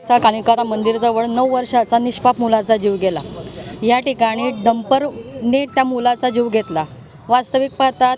रस्ता कानिकारा मंदिराजवळ नऊ वर्षाचा निष्पाप मुलाचा जीव गेला. या ठिकाणी डंपरने त्या मुलाचा जीव घेतला. वास्तविक पाहतात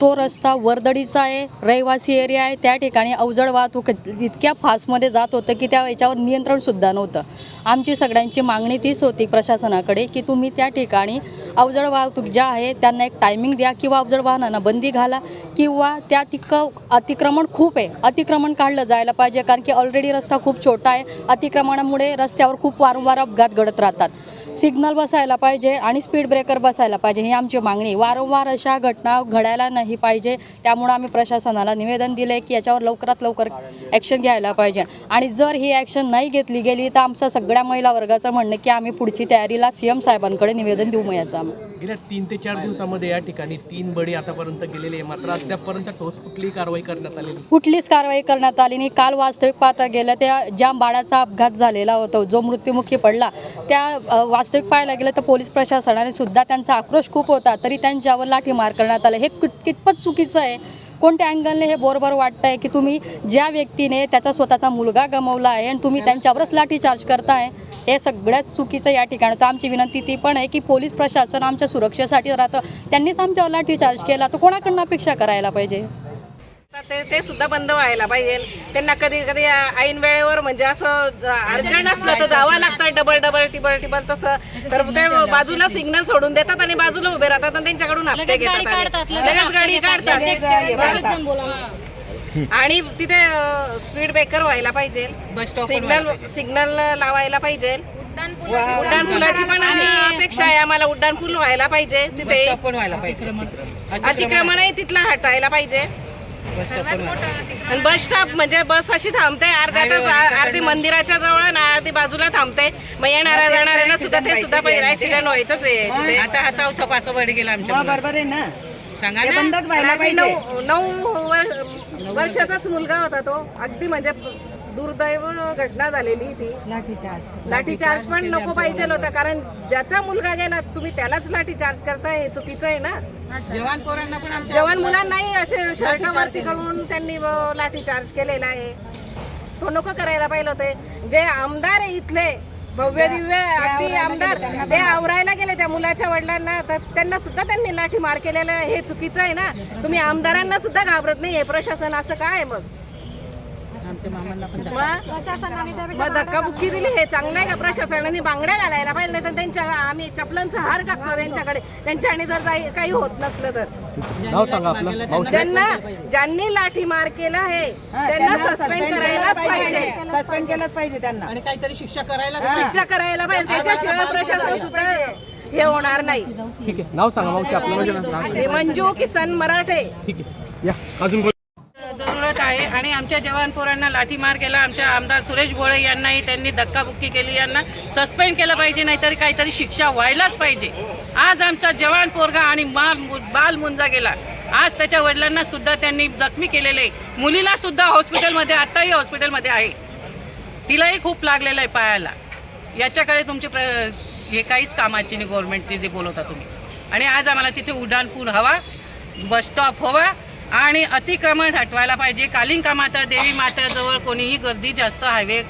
तो रस्ता वर्दळीचा आहे रहिवासी एरिया आहे. त्या ठिकाणी अवजड वाहतूक इतक्या फास्टमध्ये जात होतं की त्या याच्यावर नियंत्रणसुद्धा नव्हतं. आमची सगळ्यांची मागणी तीच होती प्रशासनाकडे की तुम्ही त्या ठिकाणी अवजड वाहतूक ज्या आहे त्यांना एक टायमिंग द्या किंवा अवजड वाहनांना बंदी घाला किंवा त्या तिक अतिक्रमण खूप आहे. अतिक्रमण काढलं जायला पाहिजे कारण की ऑलरेडी रस्ता खूप छोटा आहे. अतिक्रमणामुळे रस्त्यावर खूप वारंवार अपघात घडत राहतात. सिग्नल बसायला पाहिजे आणि स्पीड ब्रेकर बसायला पाहिजे ही आमची मागणी. वारंवार अशा घटना घडायला नाही पाहिजे. त्यामुळं आम्ही प्रशासनाला निवेदन दिलं आहे की याच्यावर लवकरात लवकर ॲक्शन घ्यायला पाहिजे. आणि जर ही ॲक्शन नाही घेतली गेली तर आमचं सगळ्या महिला वर्गाचं म्हणणं की आम्ही पुढची तयारीला सी एम साहेबांकडे निवेदन देऊ याचं आम्ही गेल्या तीन ते चार दिवसामध्ये या ठिकाणी तीन बळी आतापर्यंत गेलेले आहे. मात्र अद्यापपर्यंत ठोस कुठलीही कारवाई करण्यात आलेली नाही. कुठलीच कारवाई करण्यात आली नाही. काल वास्तविक पाहता गेलं त्या ज्या बाळाचा अपघात झालेला होता जो मृत्युमुखी पडला त्या वास्तविक पाहायला गेलं तर पोलीस प्रशासनाने सुद्धा त्यांचा आक्रोश खूप होता तरी त्यांच्यावर लाठीमार करण्यात आला. हे कित कितपत चुकीचं आहे? कोणत्या अँगलने हे बरोबर वाटतं आहे की तुम्ही ज्या व्यक्तीने त्याचा स्वतःचा मुलगा गमावला आहे आणि तुम्ही त्यांच्यावरच लाठीचार्ज करताय? हे सगळ्यात चुकीचं या ठिकाणी. तर आमची विनंती ती पण आहे की पोलीस प्रशासन आमच्या सुरक्षेसाठी राहतं. त्यांनीच आमच्यावर लाठीचार्ज केला तर कोणाकडनं अपेक्षा करायला पाहिजे? ते ते सुद्धा बंद व्हायला पाहिजे. त्यांना कधी कधी ऐन वेळेवर म्हणजे असं अर्जंट असलं तर जावं लागतं डबल डबल टिबल टिबल तसं. तर ते बाजूला सिग्नल सोडून देतात आणि बाजूला उभे राहतात आणि त्यांच्याकडून हप्ते घेतात लगेच गाडी काढतात. आणि तिथे स्पीड ब्रेकर व्हायला पाहिजे. सिग्नल सिग्नल लावायला पाहिजे. उड्डाण पुलाची पण आम्ही अपेक्षा आहे आम्हाला. उड्डाण पूल व्हायला पाहिजे. तिथे अतिक्रमणही तिथलं हटायला पाहिजे. आणि बस स्टॉप म्हणजे बस अशी थांबते अर्ध्या तास अर्धी मंदिराच्या जवळ आणि अर्धी बाजूला थांबते. मग येणाऱ्या जाणाऱ्यांना सुद्धा ते सुद्धा पाहिजे ऍक्सिडेंट व्हायचंच आहे. आता हा चौथा पाचवा बळी गेला आमच्या बरोबर आहे ना. सांगा हे ना. बंदच व्हायला आणि पाहिजे. नऊ नऊ वर- वर्षाचाच मुलगा होता तो. अगदी म्हणजे दुर्दैव घटना झालेली ती. लाठीचार्ज. लाठीचार्ज पण नको पाहिजे होता कारण ज्याचा मुलगा गेला तुम्ही त्यालाच लाठीचार्ज करताय हे चुकीचं आहे ना? जवान पोरांना पण आमच्या जवान मुलांनाही असे शर्ट वरती करून त्यांनी लाठीचार्ज केलेला आहे. तो नको करायला पाहिजे होते. जे आमदार आहे इथले भव्य दिव्य अगदी आमदार ते आवरायला गेले त्या मुलाच्या वडिलांना. तर त्यांना सुद्धा त्यांनी लाठी मार केलेला आहे. हे चुकीचं आहे ना? तुम्ही आमदारांना सुद्धा घाबरत नाही. हे प्रशासन असं काय मग? आमच्या मामांना पण मग? मग धक्काबुक्की दिली? हे चांगलं आहे का प्रशासनाने बांगड्या घालायला पाहिजे? नाही तर त्यांच्या आम्ही चपलांचा हार टाकतो त्यांच्याकडे. त्यांच्याने जर काही- काही होत नसलं तर. नाव सांगा आपलं. मावशी ज्यांना ज्यांनी लाठीमार केला आहे त्यांना सस्पेंड करायलाच पाहिजे. सस्पेंड केलंच पाहिजे. त्यांना. आणि काहीतरी शिक्षा करायला शिक्षा करायला पाहिजे. त्याच्याशिवाय प्रशासन सुद्धा हे होणार नाही. ठीक आहे. नाव सांगा मावशी आपलं. म्हणजे नाव हे मंजू किसन मराठे. ठीक आहे. या. अजून? आहे आणि आमच्या जवान पोरांना लाठीमार केला. आमच्या आमदार सुरेश भोळे यांनाही त्यांनी धक्काबुक्की केली. यांना सस्पेंड केलं पाहिजे नाहीतरी काहीतरी शिक्षा व्हायलाच पाहिजे. आज आमचा जवान पोरगा आणि बाल मुंजा गेला. आज त्याच्या वडिलांना सुद्धा त्यांनी जखमी केलेले. मुलीला सुद्धा हॉस्पिटलमध्ये आत्ताही हॉस्पिटलमध्ये आहे. तिलाही खूप लागलेलं आहे पायाला. याच्याकडे तुमचे प्र हे काहीच कामाची नाही गव्हर्नमेंटची जे बोलवता तुम्ही. आणि आज आम्हाला तिथे उड्डाणपूल हवा बस स्टॉप हवा आणि अतिक्रमण हटवायला पाहिजे. कालिंका माता देवी माताजवळ कोणीही गर्दी जास्त हायवे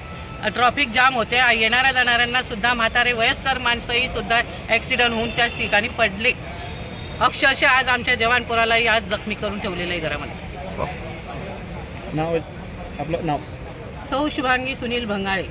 ट्रॉफिक जाम होते. येणाऱ्या जाणाऱ्यांना सुद्धा म्हातारे वयस्कर माणसंही सुद्धा ॲक्सिडेंट होऊन त्याच ठिकाणी पडले. अक्षरशः आज आमच्या जवान पोरालाही आज जखमी करून ठेवलेलं आहे घरामध्ये. नाव आपलं नाव? सौ शुभांगी सुनील भंगाळे